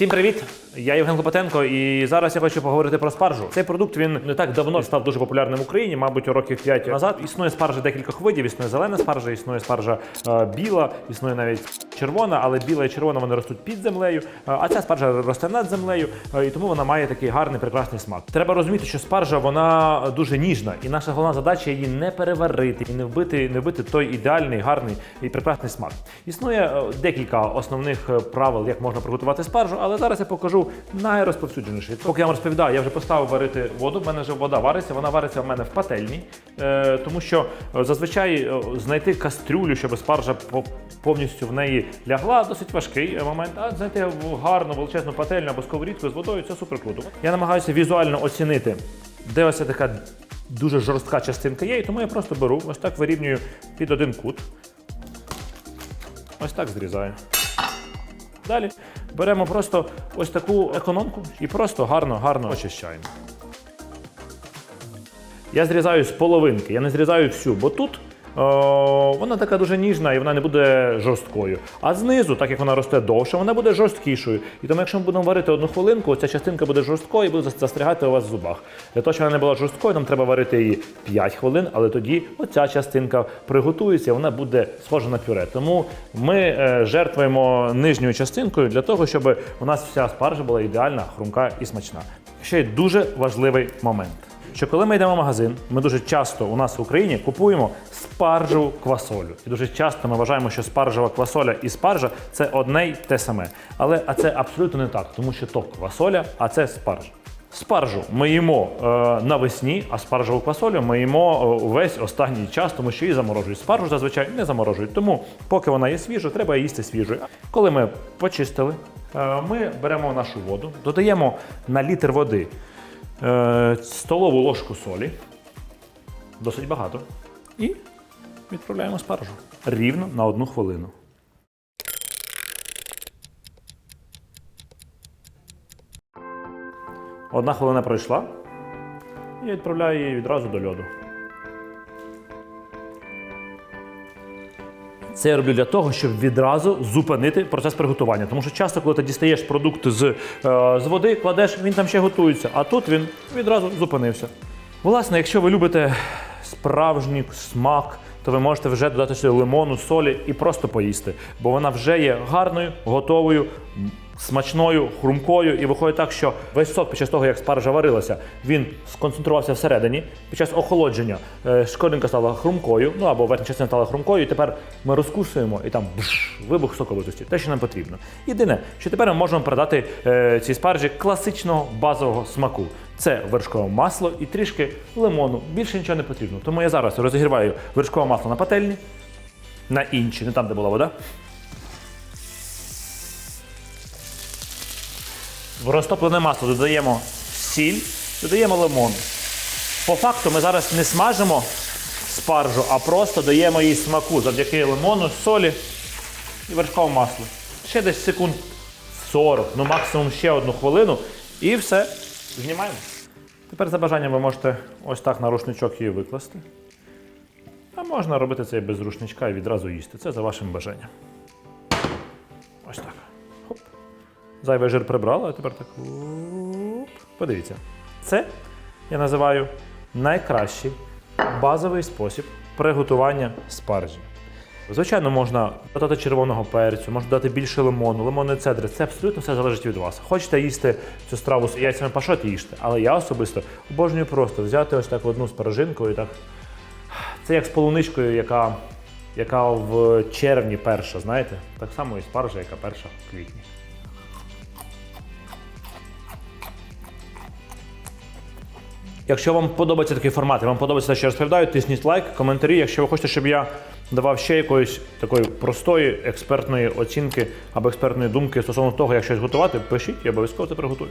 Всім привіт! Я Євген Клопотенко, і зараз я хочу поговорити про спаржу. Цей продукт він не так давно став дуже популярним в Україні, мабуть, років 5 назад. Існує спаржа декількох видів. Існує зелена спаржа, існує спаржа е, біла, існує навіть червона, але біла і червона вони ростуть під землею. е, А ця спаржа росте над землею, е, і тому вона має такий гарний прекрасний смак. Треба розуміти, що спаржа вона дуже ніжна, і наша головна задача її не переварити і не вбити, не вбити той ідеальний, гарний і прекрасний смак. Існує е, декілька основних е, правил, як можна приготувати спаржу, але зараз я покажу найрозповсюдженіший. Поки я вам розповідаю, я вже поставив варити воду. В мене вже вода вариться. Вона вариться в мене в пательні, е, тому що е, зазвичай е, знайти кастрюлю, щоб спаржа повністю в неї лягла, досить важкий момент. А знайти гарну величезну пательню або сковорідку з водою це супер круто. Я намагаюся візуально оцінити, де ось така дуже жорстка частинка є, і тому я просто беру, ось так вирівнюю під один кут. Ось так зрізаю. Далі беремо просто ось таку економку і просто гарно, гарно очищаємо. Я зрізаю з половинки, я не зрізаю всю, бо тут вона така дуже ніжна і вона не буде жорсткою. А знизу, так як вона росте довше, вона буде жорсткішою. І тому, якщо ми будемо варити одну хвилинку, ця частинка буде жорсткою і буде застрягати у вас в зубах. Для того, щоб вона не була жорсткою, нам треба варити її 5 хвилин, але тоді оця частинка приготується, вона буде схожа на пюре. Тому ми е, жертвуємо нижньою частинкою для того, щоб у нас вся спаржа була ідеальна, хрумка і смачна. Ще є дуже важливий момент що коли ми йдемо в магазин, ми дуже часто у нас в Україні купуємо спаржу квасолю. І дуже часто ми вважаємо, що спаржева квасоля і спаржа це одне й те саме. Але а це абсолютно не так, тому що то квасоля, а це спаржа. Спаржу ми їмо е, навесні, а спаржеву квасолю ми їмо е, весь останній час, тому що її заморожують. Спаржу зазвичай не заморожують. Тому, поки вона є свіжа, треба їсти свіжою. Коли ми почистили, е, ми беремо нашу воду, додаємо на літр води столову ложку солі, досить багато, і відправляємо спаржу рівно на одну хвилину. Одна хвилина пройшла. Я відправляю її відразу до льоду. Це я роблю для того, щоб відразу зупинити процес приготування. Тому що часто, коли ти дістаєш продукт з, е, з води, кладеш, він там ще готується, а тут він відразу зупинився. Власне, якщо ви любите справжній смак, то ви можете вже додати сюди лимону, солі і просто поїсти, бо вона вже є гарною, готовою, смачною, хрумкою, і виходить так, що весь сок під час того, як спаржа варилася, він сконцентрувався всередині. Під час охолодження е, шкоринка стала хрумкою, ну або верхня частина стала хрумкою, і тепер ми розкусуємо і там бш, вибух соковитості, те, що нам потрібно. Єдине, що тепер ми можемо передати е, цій спаржі класичного базового смаку. Це вершкове масло і трішки лимону. Більше нічого не потрібно. Тому я зараз розігріваю вершкове масло на пательні, на інші, не там, де була вода. В розтоплене масло додаємо сіль, додаємо лимон. По факту ми зараз не смажимо спаржу, а просто даємо їй смаку завдяки лимону, солі і вершковому маслу. Ще десь секунд 40, ну максимум ще одну хвилину. І все, знімаємо. Тепер за бажанням ви можете ось так на рушничок її викласти. А можна робити це і без рушничка і відразу їсти. Це за вашим бажанням. Зайвий жир прибрала, а тепер так. оп. Подивіться. Це я називаю найкращий базовий спосіб приготування спаржі. Звичайно, можна додати червоного перцю, можна додати більше лимону, лимонної цедри. Це абсолютно все залежить від вас. Хочете їсти цю страву з яйцями пашот, їжте. Але я особисто обожнюю просто взяти ось так одну спаржинку і так. Це як з полуничкою, яка, яка в червні перша, знаєте? Так само і спаржа, яка перша в квітні. Якщо вам подобається такий формат, вам подобається те, що я розповідаю, тисніть лайк, коментарі. Якщо ви хочете, щоб я давав ще якоїсь такої простої експертної оцінки або експертної думки стосовно того, як щось готувати, пишіть, я обов'язково це приготую.